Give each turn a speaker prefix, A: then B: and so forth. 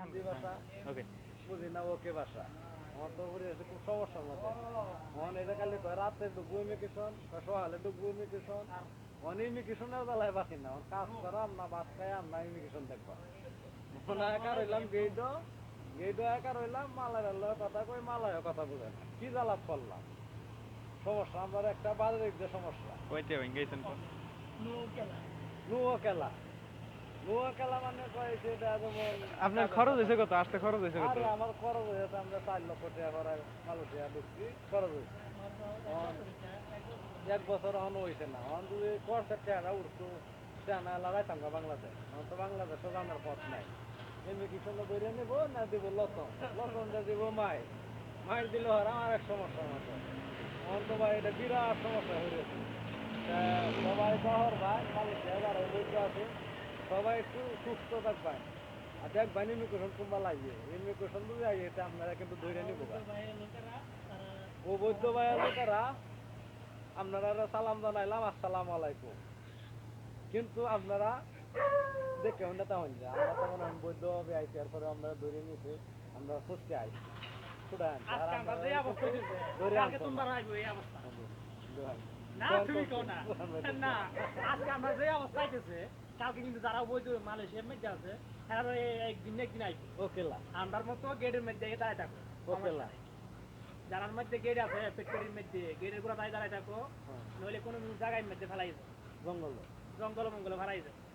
A: হিন্দি ভাষা
B: ওকে
A: বুঝি না ওকে ভাষা আমার তো পরিবেশে খুব সমস্যার মধ্যে মন এটা খালি কয় রাতে ঢুকবো ইমিগ্রেশন সকালে ঢুকবো ইমিগ্রেশন মন ইমিগ্রেশনের বেলায় বাকি না। কাজ করাম না বাদ খাইয়াম না ইমিগ্রেশন দেখবা। মনে একা রইলাম গেইডো। গেইডো একা রইলাম মালায়ের লগে কথা কই মালায় কথা বুঝে না। কি জ্বালাপ করলাম? সমস্যা আমার একটা বাজারিক যে সমস্যা।
B: কইতে হইন গেছেন তো?
A: নুয়া খেলা নুয়া
B: আপনার খরচ হয়েছে কত? আসতে খরচ হয়েছে কত?
A: আমার খরচ হয়েছে আমরা চার লক্ষ টাকা করে মালয়েশিয়া ঢুকছি খরচ হয়েছে এক বছর এখন হয়েছে না। এখন যদি খরচের টাকা উঠতো টানা লাগাইতাম গা বাংলাদেশ এখন তো বাংলাদেশে জানার পথ নাই। এমনি ইমিগ্রেশন ধরে নেব না দিব লতন লতনটা দিব মাই মাইর দিলে হয় আমার এক সমস্যা মতো। এখন তো ভাই এটা বিরাট সমস্যা হয়ে গেছে সবাই শহর ভাই মালয়েশিয়া যারা আছে সবাই একটু সুস্থ থাকবেন আর দেখবেন ইমিগ্রেশন কুম্বা লাগবে ইমিগ্রেশন যদি আগে এটা আপনারা কিন্তু ধরে নিব বৈদ্য ভাইয়ের লোকেরা আপনারা সালাম জানাইলাম আসসালাম আলাইকুম কিন্তু আপনারা দেখে হন তা হন আমরা তো মনে হন বৈদ্য হবে আইসি আর পরে আমরা ধরে নিছি আমরা সুস্থে আই ছুটান
C: আজকে আমরা যে অবস্থা হয়েছে,
A: ধরে
C: কালকে
A: আনতাম
C: তোমরা আসবে এই অবস্থা।
A: দোহাই।
C: না, তুমি কও না। না, আজকে আমরা যে অবস্থা হইতেছে, কালকে কিন্তু যারা বৈধ মালয়েশিয়ার মধ্যে আছে, তারা একদিন না একদিন আইবে।
A: ওকেলা
C: আমরার মতো গেটের মধ্যে দাঁড়ায় থাকো।
A: ওকেলা
C: যারার মধ্যে গেট আছে ফ্যাক্টরির মধ্যে গেটেরগুলো দাঁড়িয়ে থাকো
A: হ্যাঁ,
C: নইলে কোনো জায়গায় মধ্যে ফেলাই।
A: জঙ্গল
C: জঙ্গল। মঙ্গল ফেলাই যাও